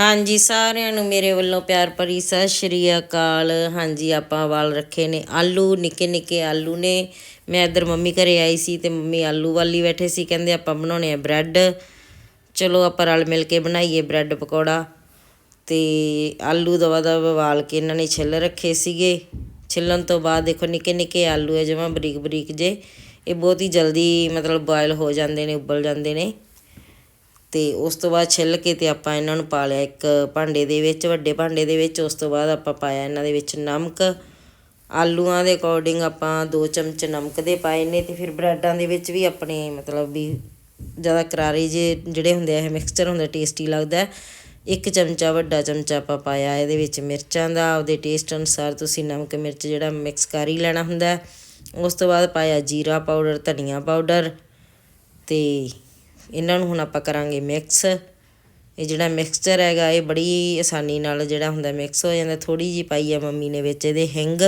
ਹਾਂਜੀ, ਸਾਰਿਆਂ ਨੂੰ ਮੇਰੇ ਵੱਲੋਂ ਪਿਆਰ ਭਰੀ ਸਤਿ ਸ਼੍ਰੀ ਅਕਾਲ। ਹਾਂਜੀ, ਆਪਾਂ ਵਾਲ ਰੱਖੇ ਨੇ। ਆਲੂ, ਨਿੱਕੇ ਨਿੱਕੇ ਆਲੂ ਨੇ। ਮੈਂ ਇੱਧਰ ਮੰਮੀ ਘਰੇ ਆਈ ਸੀ ਤੇ ਮੰਮੀ ਆਲੂ ਵਾਲੀ ਬੈਠੇ ਸੀ। ਕਹਿੰਦੇ ਆਪਾਂ ਬਣਾਉਣੇ ਆ ਬ੍ਰੈਡ। ਚਲੋ, ਆਪਾਂ ਰਲ ਮਿਲ ਕੇ ਬਣਾਈਏ ਬ੍ਰੈਡ ਪਕੌੜਾ। ਤੇ ਆਲੂ ਦਵਾ ਦਵਾ ਵਾਲ ਕੇ ਇਹਨਾਂ ਨੇ ਛਿੱਲ ਰੱਖੇ ਸੀਗੇ। ਛਿੱਲਣ ਤੋਂ ਬਾਅਦ ਦੇਖੋ, ਨਿੱਕੇ ਨਿੱਕੇ ਆਲੂ ਹੈ ਜਮਾਂ ਬਰੀਕ ਬਰੀਕ ਜੇ। ਇਹ ਬਹੁਤ ਹੀ ਜਲਦੀ ਮਤਲਬ ਬੋਇਲ ਹੋ ਜਾਂਦੇ ਨੇ, ਉਬਲ ਜਾਂਦੇ ਨੇ। ਤੇ ਉਸ ਤੋਂ ਬਾਅਦ ਛਿੱਲ ਕੇ ਤੇ ਆਪਾਂ ਇਹਨਾਂ ਨੂੰ ਪਾ ਲਿਆ ਇੱਕ ਭਾਂਡੇ ਦੇ ਵਿੱਚ, ਵੱਡੇ ਭਾਂਡੇ ਦੇ ਵਿੱਚ। ਉਸ ਤੋਂ ਬਾਅਦ ਆਪਾਂ ਪਾਇਆ ਇਹਨਾਂ ਦੇ ਵਿੱਚ ਨਮਕ। ਆਲੂਆਂ ਦੇ ਅਕੋਰਡਿੰਗ ਆਪਾਂ 2 ਚਮਚ ਨਮਕ ਦੇ ਪਾਏ ਨੇ ਤੇ ਫਿਰ ਬ੍ਰੈਡਾਂ ਦੇ ਵਿੱਚ ਵੀ ਆਪਣੇ ਮਤਲਬ ਵੀ ਜ਼ਿਆਦਾ ਕਰਾਰੇ ਜੇ ਜਿਹੜੇ ਹੁੰਦੇ ਆ, ਇਹ ਮਿਕਸਚਰ ਹੁੰਦਾ ਟੇਸਟੀ ਲੱਗਦਾ ਇੱਕ ਚਮਚਾ, ਵੱਡਾ ਚਮਚਾ ਆਪਾਂ ਪਾਇਆ ਇਹਦੇ ਵਿੱਚ ਮਿਰਚਾਂ ਦਾ। ਆਪਦੇ ਟੇਸਟ ਅਨੁਸਾਰ ਤੁਸੀਂ ਨਮਕ, ਮਿਰਚ ਜਿਹੜਾ ਮਿਕਸ ਕਰ ਹੀ ਲੈਣਾ ਹੁੰਦਾ ਉਸ ਤੋਂ ਬਾਅਦ ਪਾਇਆ ਜੀਰਾ ਪਾਊਡਰ, ਧਨੀਆ ਪਾਊਡਰ ਤੇ ਇਹਨਾਂ ਨੂੰ ਹੁਣ ਆਪਾਂ ਕਰਾਂਗੇ ਮਿਕਸ ਇਹ ਜਿਹੜਾ ਮਿਕਸਚਰ ਹੈਗਾ, ਇਹ ਬੜੀ ਆਸਾਨੀ ਨਾਲ ਜਿਹੜਾ ਹੁੰਦਾ ਮਿਕਸ ਹੋ ਜਾਂਦਾ। ਥੋੜੀ ਜੀ ਪਾਈ ਆ ਮੰਮੀ ਨੇ ਵਿੱਚ ਇਹਦੇ ਹਿੰਗ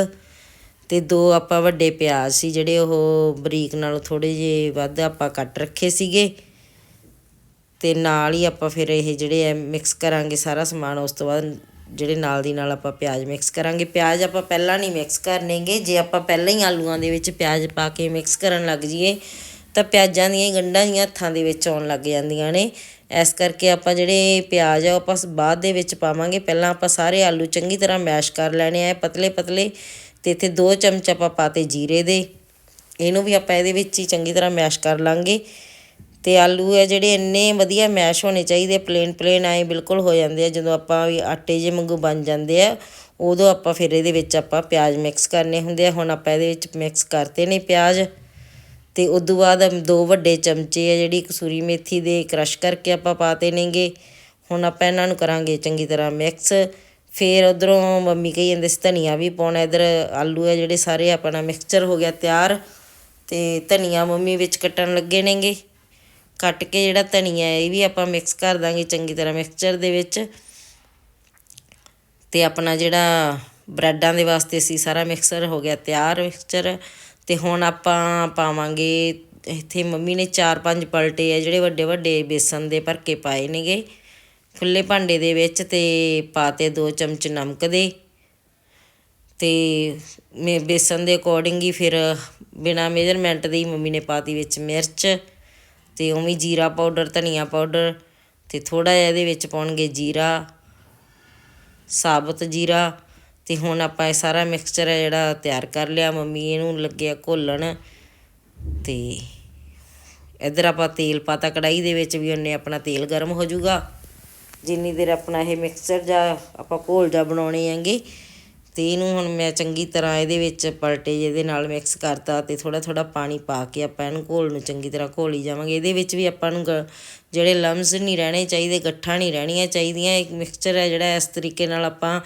ਤੇ ਦੋ ਆਪਾਂ ਵੱਡੇ ਪਿਆਜ਼ ਸੀ ਜਿਹੜੇ ਉਹ ਬਰੀਕ ਨਾਲੋਂ ਥੋੜੇ ਜਿਹੇ ਵੱਧ ਆਪਾਂ ਕੱਟ ਰੱਖੇ ਸੀਗੇ। ਤੇ ਨਾਲ ਹੀ ਆਪਾਂ ਫਿਰ ਇਹ ਜਿਹੜੇ ਆ ਮਿਕਸ ਕਰਾਂਗੇ ਸਾਰਾ ਸਮਾਨ, ਉਸ ਤੋਂ ਬਾਅਦ ਜਿਹੜੇ ਨਾਲ ਦੀ ਨਾਲ ਆਪਾਂ ਪਿਆਜ਼ ਮਿਕਸ ਕਰਾਂਗੇ। ਪਿਆਜ਼ ਆਪਾਂ ਪਹਿਲਾਂ ਨਹੀਂ ਮਿਕਸ ਕਰਨੇਗੇ, ਜੇ ਆਪਾਂ ਪਹਿਲਾਂ ਹੀ ਆਲੂਆਂ ਦੇ ਵਿੱਚ ਪਿਆਜ਼ ਪਾ ਕੇ ਮਿਕਸ ਕਰਨ ਲੱਗ ਜਾਈਏ ਤਾਂ ਪਿਆਜ਼ਾਂ ਦੀਆਂ ਗੰਢਾਂ ਜੀਆਂ ਹੱਥਾਂ ਦੇ ਵਿੱਚ ਆਉਣ ਲੱਗ ਜਾਂਦੀਆਂ ਨੇ। ਇਸ ਕਰਕੇ ਆਪਾਂ ਜਿਹੜੇ ਪਿਆਜ਼ ਆ, ਉਹ ਆਪਾਂ ਬਾਅਦ ਦੇ ਵਿੱਚ ਪਾਵਾਂਗੇ। ਪਹਿਲਾਂ ਆਪਾਂ ਸਾਰੇ ਆਲੂ ਚੰਗੀ ਤਰ੍ਹਾਂ ਮੈਸ਼ ਕਰ ਲੈਣੇ ਆ। ਪਤਲੇ ਪਤਲੇ ਤੇ ਇੱਥੇ 2 ਚਮਚ ਆਪਾਂ ਪਾਤੇ ਜੀਰੇ ਦੇ। ਇਹਨੂੰ ਵੀ ਆਪਾਂ ਇਹਦੇ ਵਿੱਚ ਹੀ ਚੰਗੀ ਤਰ੍ਹਾਂ ਮੈਸ਼ ਕਰ ਲਾਂਗੇ। ਤੇ ਆਲੂ ਹੈ ਜਿਹੜੇ ਇੰਨੇ ਵਧੀਆ ਮੈਸ਼ ਹੋਣੇ ਚਾਹੀਦੇ ਪਲੇਨ ਪਲੇਨ ਆਏ ਬਿਲਕੁਲ ਹੋ ਜਾਂਦੇ ਆ। ਜਦੋਂ ਆਪਾਂ ਵੀ ਆਟੇ ਜੇ ਵਾਂਗੂ ਬਣ ਜਾਂਦੇ ਆ, ਉਦੋਂ ਆਪਾਂ ਫਿਰ ਇਹਦੇ ਵਿੱਚ ਆਪਾਂ ਪਿਆਜ਼ ਮਿਕਸ ਕਰਨੇ ਹੁੰਦੇ ਆ। ਹੁਣ ਆਪਾਂ ਇਹਦੇ ਵਿੱਚ ਮਿਕਸ ਕਰਤੇ ਨੇ ਪਿਆਜ਼। ਤੇ ਤੋਂ ਬਾਅਦ ਦੋ ਵੱਡੇ ਚਮਚੇ ਆ ਜਿਹੜੀ ਕਸੂਰੀ ਮੇਥੀ ਦੇ ਕ੍ਰਸ਼ ਕਰਕੇ ਆਪਾਂ ਪਾਤੇ ਨੇਗੇ ਹੁਣ ਆਪਾਂ ਇਹਨਾਂ ਨੂੰ ਕਰਾਂਗੇ ਚੰਗੀ ਤਰ੍ਹਾਂ ਮਿਕਸ। ਫੇਰ ਉਧਰੋਂ ਮੰਮੀ ਕਹੀ ਜਾਂਦੇ ਸੀ ਧਨੀਆ ਵੀ ਪਾਉਣਾ, ਇਧਰ ਆਲੂ ਆ ਜਿਹੜੇ ਸਾਰੇ ਆਪਣਾ ਮਿਕਸਚਰ ਹੋ ਗਿਆ ਤਿਆਰ ਤੇ ਧਨੀਆ ਮੰਮੀ ਵਿੱਚ ਕੱਟਣ ਲੱਗੇ ਨੇਗੇ। ਕੱਟ ਕੇ ਜਿਹੜਾ ਧਨੀਆ ਇਹ ਵੀ ਆਪਾਂ ਮਿਕਸ ਕਰ ਦਾਂਗੇ ਚੰਗੀ ਤਰ੍ਹਾਂ ਮਿਕਸਚਰ ਦੇ ਵਿੱਚ। ਤੇ ਆਪਣਾ ਜਿਹੜਾ ਬ੍ਰੈਡਾਂ ਦੇ ਵਾਸਤੇ ਸੀ ਸਾਰਾ ਮਿਕਸਰ ਹੋ ਗਿਆ ਤਿਆਰ ਮਿਕਸਚਰ। ਅਤੇ ਹੁਣ ਆਪਾਂ ਪਾਵਾਂਗੇ, ਇੱਥੇ ਮੰਮੀ ਨੇ 4-5 ਪਲਟੇ ਆ, ਜਿਹੜੇ ਵੱਡੇ ਵੱਡੇ ਬੇਸਨ ਦੇ ਭਰ ਕੇ ਪਾਏ ਨੇਗੇ। ਖੁੱਲੇ ਭਾਂਡੇ ਦੇ ਵਿੱਚ ਤੇ ਪਾਤੇ ਦੋ ਚਮਚ ਨਮਕ ਦੇ। ਤੇ ਮੇ, ਬੇਸਨ ਦੇ ਅਕੋਰਡਿੰਗ ਹੀ ਫਿਰ ਬਿਨਾ ਮੇਜਰਮੈਂਟ ਦੇ ਹੀ ਮੰਮੀ ਨੇ ਪਾਤੀ ਵਿੱਚ ਮਿਰਚ ਤੇ ਉਵੇਂ ਜੀਰਾ ਪਾਊਡਰ, ਧਨੀਆ ਪਾਊਡਰ ਤੇ ਥੋੜਾ ਜਿਹਾ ਇਹਦੇ ਵਿੱਚ ਪਾਉਣਗੇ ਜੀਰਾ, ਸਾਬਤ ਜੀਰਾ। ਤੇ ਹੁਣ ਆਪਾਂ ਇਹ ਸਾਰਾ ਮਿਕਸਚਰ ਹੈ ਜਿਹੜਾ ਤਿਆਰ ਕਰ ਲਿਆ। ਮੰਮੀ ਇਹਨੂੰ ਲੱਗਿਆ ਘੋਲਣ ਤੇ ਇਧਰ ਆਪਾਂ ਤੇਲ ਪਾਤਾ। ਕੜਾਈ ਦੇ ਵਿੱਚ ਵੀ ਉਹਨੇ ਆਪਣਾ ਤੇਲ ਗਰਮ ਹੋ ਜਾਊਗਾ। ਜਿੰਨੀ ਦੇਰ ਆਪਣਾ ਇਹ ਮਿਕਸਚਰ ਜਾਂ ਆਪਾਂ ਘੋਲ ਜਾ ਬਣਾਉਣੇ ਆਂਗੇ ਤੇ ਇਹਨੂੰ ਹੁਣ ਮੈਂ ਚੰਗੀ ਤਰ੍ਹਾਂ ਇਹਦੇ ਵਿੱਚ ਪਲਟੇ ਜਿਹਦੇ ਨਾਲ ਮਿਕਸ ਕਰਤਾ ਤੇ ਥੋੜਾ ਥੋੜਾ ਪਾਣੀ ਪਾ ਕੇ ਆਪਾਂ ਇਹਨੂੰ ਘੋਲ ਨੂੰ ਚੰਗੀ ਤਰ੍ਹਾਂ ਘੋਲੀ ਜਾਵਾਂਗੇ। ਇਹਦੇ ਵਿੱਚ ਵੀ ਆਪਾਂ ਨੂੰ ਗ- ਜਿਹੜੇ ਲੰਮਸ ਨਹੀਂ ਰਹਿਣੇ ਚਾਹੀਦੇ, ਗੱਠਾਂ ਨਹੀਂ ਰਹਿਣੀਆਂ ਚਾਹੀਦੀਆਂ। ਇੱਕ ਮਿਕਸਚਰ ਹੈ ਜਿਹੜਾ ਇਸ ਤਰੀਕੇ ਨਾਲ ਆਪਾਂ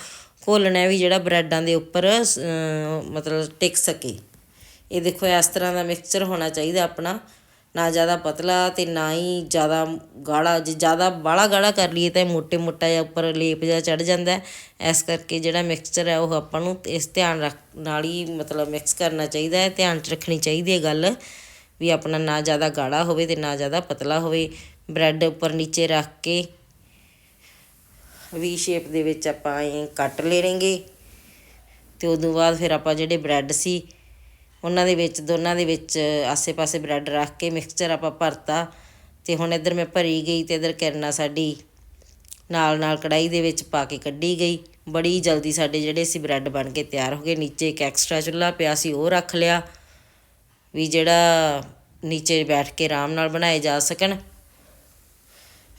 ਘੋਲਣਾ ਵੀ ਜਿਹੜਾ ਬ੍ਰੈਡਾਂ ਦੇ ਉੱਪਰ ਮਤਲਬ ਟਿਕ ਸਕੇ। ਇਹ ਦੇਖੋ, ਇਸ ਤਰ੍ਹਾਂ ਦਾ ਮਿਕਸਚਰ ਹੋਣਾ ਚਾਹੀਦਾ ਆਪਣਾ। ਨਾ ਜ਼ਿਆਦਾ ਪਤਲਾ ਤੇ ਨਾ ਹੀ ਜ਼ਿਆਦਾ ਗਾੜਾ। ਜੇ ਜ਼ਿਆਦਾ ਬਾਹਲਾ ਗਾੜਾ ਕਰ ਲਈਏ ਤਾਂ ਇਹ ਮੋਟੇ ਮੋਟਾ ਜਿਹਾ ਉੱਪਰ ਲੇਪ ਜਿਹਾ ਚੜ ਜਾਂਦਾ ਇਸ ਕਰਕੇ ਜਿਹੜਾ ਮਿਕਸਚਰ ਹੈ ਉਹ ਆਪਾਂ ਨੂੰ ਇਸ ਧਿਆਨ ਰੱਖ, ਨਾਲ ਹੀ ਮਤਲਬ ਮਿਕਸ ਕਰਨਾ ਚਾਹੀਦਾ ਹੈ। ਧਿਆਨ 'ਚ ਰੱਖਣੀ ਚਾਹੀਦੀ ਹੈ ਗੱਲ ਵੀ ਆਪਣਾ ਨਾ ਜ਼ਿਆਦਾ ਗਾੜਾ ਹੋਵੇ ਤੇ ਨਾ ਜ਼ਿਆਦਾ ਪਤਲਾ ਹੋਵੇ। ਬ੍ਰੈਡ ਉੱਪਰ ਨੀਚੇ ਰੱਖ ਕੇ ਵੀ ਸ਼ੇਪ ਦੇ ਵਿੱਚ ਆਪਾਂ ਇਹ ਕੱਟ ਲੈਣਗੇ ਤੇ ਉਦੋਂ ਬਾਅਦ ਫਿਰ ਆਪਾਂ ਜਿਹੜੇ ਬ੍ਰੈਡ ਸੀ, ਉਹਨਾਂ ਦੇ ਵਿੱਚ, ਦੋਨਾਂ ਦੇ ਵਿੱਚ ਆਸੇ-ਪਾਸੇ ਬ੍ਰੈਡ ਰੱਖ ਕੇ ਮਿਕਸਚਰ ਆਪਾਂ ਭਰਤਾ ਤੇ ਹੁਣ ਇੱਧਰ ਮੈਂ ਭਰੀ ਗਈ ਤੇ ਇੱਧਰ ਕਿਰਨਾ ਸਾਡੀ ਨਾਲ ਨਾਲ ਕੜਾਈ ਦੇ ਵਿੱਚ ਪਾ ਕੇ ਕੱਢੀ ਗਈ। ਬੜੀ ਜਲਦੀ ਸਾਡੇ ਜਿਹੜੇ ਸੀ ਬ੍ਰੈਡ ਬਣ ਕੇ ਤਿਆਰ ਹੋ ਗਏ। ਨੀਚੇ ਇੱਕ ਐਕਸਟਰਾ ਚੁੱਲ੍ਹਾ ਪਿਆ ਸੀ, ਉਹ ਰੱਖ ਲਿਆ ਵੀ ਜਿਹੜਾ ਨੀਚੇ ਬੈਠ ਕੇ ਆਰਾਮ ਨਾਲ ਬਣਾਏ ਜਾ ਸਕਣ।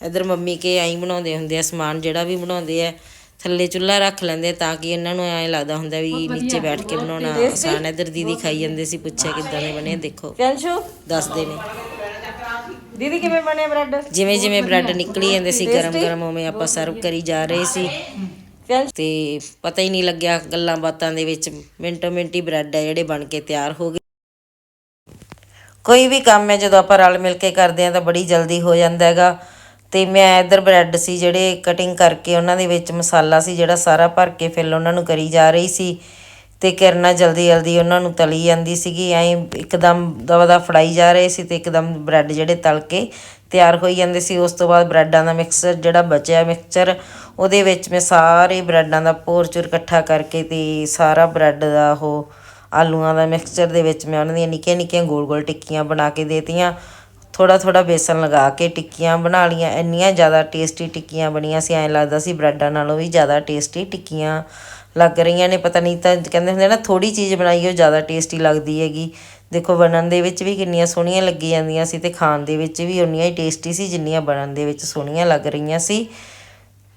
ਇੱਧਰ ਮੰਮੀ ਕੇ ਐਂ ਬਣਾਉਂਦੇ ਹੁੰਦੇ ਆ ਸਮਾਨ ਜਿਹੜਾ ਵੀ ਬਣਾਉਂਦੇ ਆ ਥੱਲੇ ਚੁੱਲ੍ਹਾ ਰੱਖ ਲੈਂਦੇ ਤਾਂ ਕਿ ਇਹਨਾਂ ਨੂੰ ਐਂ ਲੱਗਦਾ ਹੁੰਦਾ ਵੀ ਨੀਚੇ ਬੈਠ ਕੇ ਬਣਾਉਣਾ ਆਸਾਨ ਹੈ। ਇੱਧਰ ਦੀਦੀ ਖਾਈ ਜਾਂਦੇ ਸੀ ਪੁੱਛਿਆ ਕਿੱਦਾਂ ਦੇ ਬਣੇ ਦੇਖੋ। ਕੈਂਸ਼ੂ? ਦੱਸਦੇ ਨੇ। ਦੀਦੀ ਕਿਵੇਂ ਬਣੇ ਬ੍ਰੈਡ? ਜਿਵੇਂ ਜਿਵੇਂ ਬ੍ਰੈਡ ਨਿਕਲੀ ਜਾਂਦੇ ਸੀ ਗਰਮ ਗਰਮ ਉਵੇਂ ਆਪਾਂ ਸਰਵ ਕਰੀ ਜਾ ਰਹੇ ਸੀ। ਤੇ ਪਤਾ ਹੀ ਨਹੀਂ ਲੱਗਿਆ ਗੱਲਾਂ ਬਾਤਾਂ ਦੇ ਵਿੱਚ ਮਿੰਟੋ ਮਿੰਟੀ ਬ੍ਰੈਡ ਹੈ ਜਿਹੜੇ ਬਣ ਕੇ ਤਿਆਰ ਹੋ ਗਏ। ਕੋਈ ਵੀ ਕੰਮ ਹੈ ਜਦੋਂ ਆਪਾਂ ਰਲ ਮਿਲ ਕੇ ਕਰਦੇ ਆ ਤਾਂ ਬੜੀ ਜਲਦੀ ਹੋ ਜਾਂਦਾ ਹੈਗਾ। ਤੇ ਮੈਂ ਇੱਧਰ ਬ੍ਰੈਡ ਸੀ ਜਿਹੜੇ ਕਟਿੰਗ ਕਰਕੇ ਉਹਨਾਂ ਦੇ ਵਿੱਚ ਮਸਾਲਾ ਸੀ ਜਿਹੜਾ ਸਾਰਾ ਭਰ ਕੇ ਫਿਲ ਉਹਨਾਂ ਨੂੰ ਕਰੀ ਜਾ ਰਹੀ ਸੀ। ਤੇ ਕਿਰਨਾ ਜਲਦੀ ਜਲਦੀ ਉਹਨਾਂ ਨੂੰ ਤਲੀ ਜਾਂਦੀ ਸੀਗੀ, ਐਂ ਇੱਕਦਮ ਦਵਾ ਦਾ ਫੜਾਈ ਜਾ ਰਹੇ ਸੀ ਤੇ ਇੱਕਦਮ ਬ੍ਰੈਡ ਜਿਹੜੇ ਤਲ ਕੇ ਤਿਆਰ ਹੋਈ ਜਾਂਦੇ ਸੀ। ਉਸ ਤੋਂ ਬਾਅਦ ਬ੍ਰੈਡਾਂ ਦਾ ਮਿਕਸਚਰ ਜਿਹੜਾ ਬਚਿਆ ਮਿਕਸਚਰ, ਉਹਦੇ ਵਿੱਚ ਮੈਂ ਸਾਰੇ ਬ੍ਰੈਡਾਂ ਦਾ ਪੋਰਚੂਰ ਇਕੱਠਾ ਕਰਕੇ ਤੇ ਸਾਰਾ ਬ੍ਰੈਡ ਦਾ ਉਹ ਆਲੂਆਂ ਦਾ ਮਿਕਸਚਰ ਦੇ ਵਿੱਚ ਮੈਂ ਉਹਨਾਂ ਦੀਆਂ ਨਿੱਕੀਆਂ ਨਿੱਕੀਆਂ ਗੋਲ ਗੋਲ ਟਿੱਕੀਆਂ ਬਣਾ ਕੇ ਦੇਤੀਆਂ ਥੋੜਾ ਥੋੜਾ ਬੇਸਨ ਲਗਾ ਕੇ ਟਿੱਕੀਆਂ ਬਣਾ ਲੀਆਂ ਇੰਨੀਆਂ ਜ਼ਿਆਦਾ ਟੇਸਟੀ ਟਿੱਕੀਆਂ ਬਣੀਆਂ ਸੀ, ਐਂ ਲੱਗਦਾ ਸੀ ਬ੍ਰੈਡਾਂ ਨਾਲੋਂ ਵੀ ਜ਼ਿਆਦਾ ਟੇਸਟੀ ਟਿੱਕੀਆਂ ਲੱਗ ਰਹੀਆਂ ਨੇ। ਪਤਾ ਨਹੀਂ ਤਾਂ ਕਹਿੰਦੇ ਹੁੰਦੇ ਨਾ ਥੋੜੀ ਚੀਜ਼ ਬਣਾਈ ਉਹ ਜ਼ਿਆਦਾ ਟੇਸਟੀ ਲੱਗਦੀ ਹੈਗੀ। ਦੇਖੋ ਬਣਨ ਦੇ ਵਿੱਚ ਵੀ ਕਿੰਨੀਆਂ ਸੋਹਣੀਆਂ ਲੱਗੀ ਜਾਂਦੀਆਂ ਸੀ ਤੇ ਖਾਣ ਦੇ ਵਿੱਚ ਵੀ ਉਨੀਆਂ ਹੀ ਟੇਸਟੀ ਸੀ ਜਿੰਨੀਆਂ ਬਣਨ ਦੇ ਵਿੱਚ ਸੋਹਣੀਆਂ ਲੱਗ ਰਹੀਆਂ ਸੀ।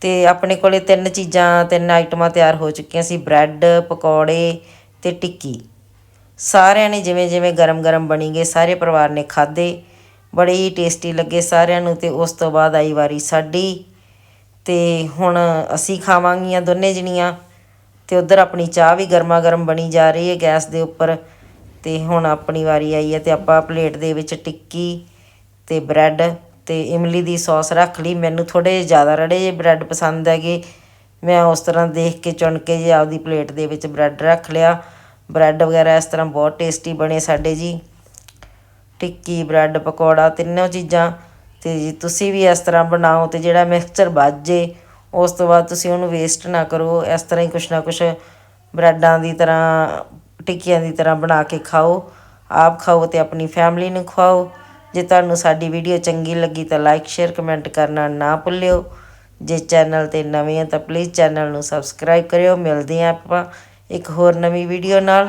ਤੇ ਆਪਣੇ ਕੋਲੇ ਤਿੰਨ ਚੀਜ਼ਾਂ, ਤਿੰਨ ਆਈਟਮਾਂ ਤਿਆਰ ਹੋ ਚੁੱਕੀਆਂ ਸੀ, ਬ੍ਰੈਡ, ਪਕੌੜੇ ਤੇ ਟਿੱਕੀ। ਸਾਰਿਆਂ ਨੇ ਜਿਵੇਂ ਜਿਵੇਂ ਗਰਮ-ਗਰਮ ਬਣੀ ਗਏ, ਸਾਰੇ ਪਰਿਵਾਰ ਨੇ ਖਾਦੇ ਬੜੇ ਹੀ ਟੇਸਟੀ ਲੱਗੇ ਸਾਰਿਆਂ ਨੂੰ ਤੇ ਉਸ ਤੋਂ ਬਾਅਦ ਆਈ ਵਾਰੀ ਸਾਡੀ। ਤੇ ਹੁਣ ਅਸੀਂ ਖਾਵਾਂਗੀਆਂ ਦੋਨੇ ਜਣੀਆਂ ਤੇ ਉਧਰ ਆਪਣੀ ਚਾਹ ਵੀ ਗਰਮਾ ਗਰਮ ਬਣੀ ਜਾ ਰਹੀ ਹੈ ਗੈਸ ਦੇ ਉੱਪਰ। ਤੇ ਹੁਣ ਆਪਣੀ ਵਾਰੀ ਆਈ ਹੈ ਤੇ ਆਪਾਂ ਪਲੇਟ ਦੇ ਵਿੱਚ ਟਿੱਕੀ ਤੇ ਬ੍ਰੈਡ ਤੇ ਇਮਲੀ ਦੀ ਸੌਸ ਰੱਖ ਲਈ। ਮੈਨੂੰ ਥੋੜੇ ਜ਼ਿਆਦਾ ਰੜੇ ਜਿਹੇ ਬ੍ਰੈਡ ਪਸੰਦ ਹੈਗੇ। ਮੈਂ ਉਸ ਤਰ੍ਹਾਂ ਦੇਖ ਕੇ ਚੁਣ ਕੇ ਜੀ ਆਪਦੀ ਪਲੇਟ ਦੇ ਵਿੱਚ ਬ੍ਰੈਡ ਰੱਖ ਲਿਆ। ਬ੍ਰੈਡ ਵਗੈਰਾ ਇਸ ਤਰ੍ਹਾਂ ਬਹੁਤ ਟੇਸਟੀ ਬਣੇ ਸਾਡੇ ਜੀ। ਟਿੱਕੀ, ਬ੍ਰੈਡ, ਪਕੌੜਾ, ਤਿੰਨੋਂ ਚੀਜ਼ਾਂ। ਅਤੇ ਜੇ, ਤੁਸੀਂ ਵੀ ਇਸ ਤਰ੍ਹਾਂ ਬਣਾਓ ਅਤੇ ਜਿਹੜਾ ਮਿਕਸਚਰ ਬਚ ਜੇ, ਉਸ ਤੋਂ ਬਾਅਦ ਤੁਸੀਂ ਉਹਨੂੰ ਵੇਸਟ ਨਾ ਕਰੋ। ਇਸ ਤਰ੍ਹਾਂ ਹੀ ਕੁਛ ਨਾ ਕੁਛ ਬ੍ਰੈਡਾਂ ਦੀ ਤਰ੍ਹਾਂ, ਟਿੱਕੀਆਂ ਦੀ ਤਰ੍ਹਾਂ ਬਣਾ ਕੇ ਖਾਓ। ਆਪ ਖਾਓ ਅਤੇ ਆਪਣੀ ਫੈਮਿਲੀ ਨੂੰ ਖਵਾਓ। ਜੇ ਤੁਹਾਨੂੰ ਸਾਡੀ ਵੀਡੀਓ ਚੰਗੀ ਲੱਗੀ ਤਾਂ ਲਾਈਕ ਸ਼ੇਅਰ ਕਮੈਂਟ ਕਰਨਾ ਨਾ ਭੁੱਲਿਓ। ਜੇ ਚੈਨਲ ਤੇ ਨਵੇਂ ਆ ਤਾਂ ਪਲੀਜ਼ ਚੈਨਲ ਨੂੰ ਸਬਸਕ੍ਰਾਈਬ ਕਰਿਓ। ਮਿਲਦੇ ਹਾਂ ਆਪਾਂ ਇੱਕ ਹੋਰ ਨਵੀਂ ਵੀਡੀਓ ਨਾਲ।